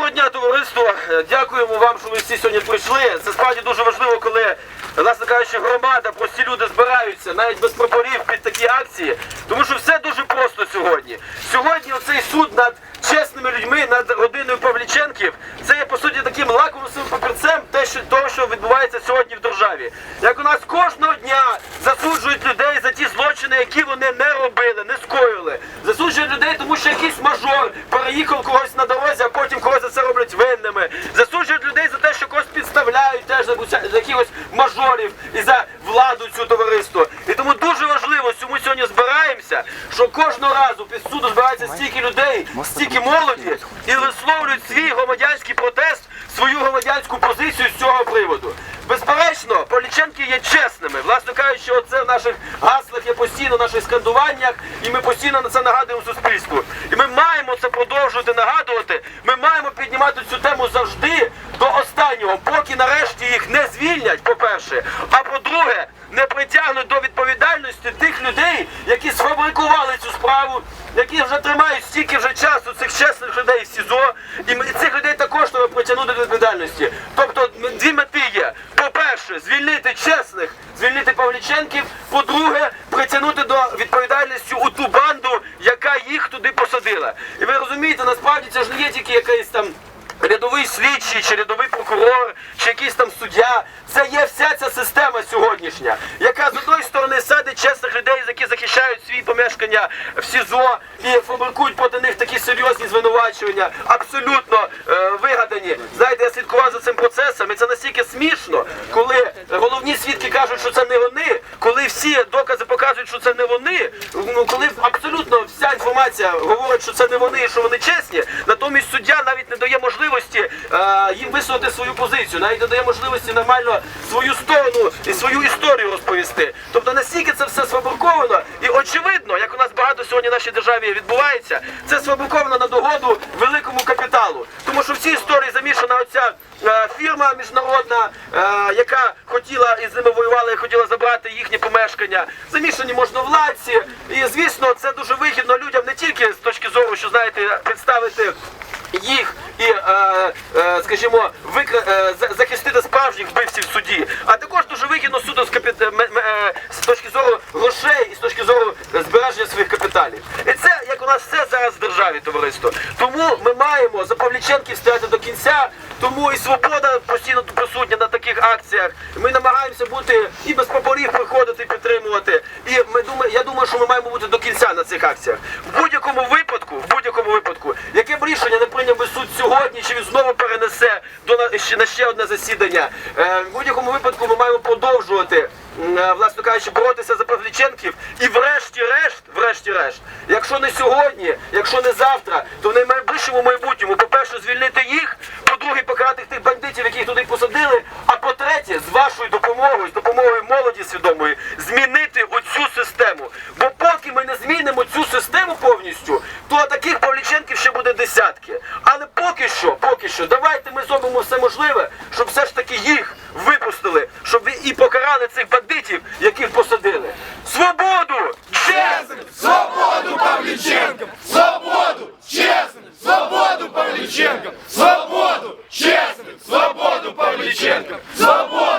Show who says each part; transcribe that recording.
Speaker 1: Доброго дня, товариство. Дякуємо вам, що ви всі сьогодні прийшли. Це справді дуже важливо, коли, власне кажучи, громада, прості люди збираються навіть без прапорів під такі акції. Тому що все дуже просто сьогодні. Сьогодні оцей суд над чесними людьми, над родиною Павліченків, це є по суті таким лакмусовим папірцем те, що того, що відбувається сьогодні в державі. Як у нас кожного дня засуджують людей за ті злочини, які вони не робили, не скоїли. Засуджують людей, тому що якийсь мажор переїхав когось на дорозі, а потім когось за це роблять винними. Засуджують людей за те, що когось підставляють теж за якихось мажорів і за владу цю товариство. І тому дуже важливо, що ми сьогодні збираємося, що кожного разу під суду збирається стільки людей, стільки молоді і висловлюють свій громадянський протест, свою громадянську позицію з цього приводу. Безперечно, Поліченки є чесними. Власне кажучи, оце в наших гаслах є постійно в наших скандуваннях, і ми постійно на це нагадуємо суспільству. І ми маємо це продовжувати нагадувати. Ми маємо піднімати цю тему завжди до останнього, поки нарешті їх не звільнять, по-перше. А по-друге, не притягнуть до відповідальності тих людей, які сфабрикували цю справу, які вже тримають стільки вже часу цих чесних людей в СІЗО, і цих людей також треба притягнути до відповідальності. Тобто дві мети є. По-перше, звільнити чесних, звільнити Павліченків. По-друге, притягнути до відповідальності у ту банду, яка їх туди посадила. І ви розумієте, насправді це ж не є тільки якийсь там. Рядовий слідчий, чи рядовий прокурор, чи якийсь там суддя. Це є вся ця система сьогоднішня, яка з одної сторони садить чесних людей, які захищають свої помешкання в СІЗО і фабрикують проти них такі серйозні звинувачення, абсолютно е, вигадані. Знаєте, я слідкував за цим процесом, і це настільки смішно, коли головні свідки кажуть, що це не вони, коли всі докази показують, що це не вони. Ну коли абсолютно вся інформація говорить, що це не вони, і що вони чесні, натомість суддя навіть не дає можливості е, їм висловити свою позицію, навіть не дає можливості нормально свою сторону і свою історію розповісти. Тобто настільки це все сфабриковано, і очевидно, як у нас багато сьогодні в нашій державі відбувається, це сфабриковано на догоду великому капіталу. Тому що в цій історії замішана оця е, фірма міжнародна, е, яка хотіла і з ними воювала і хотіла забрати їхні помешкання. Замішані можновладці. І звісно, це дуже вигідно людям не тільки з точки зору, що знаєте, представити їх і, е, е, скажімо, викра... е, захистити справжніх вбивців в суді, а також дуже вигідно суду з, капіт... м- е, з точки зору грошей і з точки зору збереження своїх капіталів. І це як у нас все зараз в державі, товариство. Тому ми маємо за Павліченків стояти до кінця. Тому і свобода постійно присутня на таких акціях. Ми намагаємося бути і без прапорів приходити, підтримувати. І ми думаю, я думаю, що ми маємо бути до кінця на цих акціях. В будь-якому випадку, в будь-якому випадку, яке б рішення не прийняв би суд сьогодні, чи він знову перенесе до на ще на ще одне засідання. Е, в будь-якому випадку ми маємо продовжувати. е, Власне кажучи, боротися за Павліченків і врешті-решт, врешті-решт, якщо не сьогодні, якщо не завтра, то в найближчому майбутньому, по-перше, звільнити їх, по-друге, покарати тих бандитів, яких туди посадили. А по-третє, з вашою допомогою, з допомогою молоді свідомої, змінити оцю систему. Бо поки ми не змінимо цю систему повністю, то таких Павліченків ще буде десятки. Але поки що, поки що, давайте ми зробимо все можливе, щоб все ж таки їх випустили, щоб і покарали цих бандитів, яких посадили. свободу, честных, свободу Павличенко, свободу!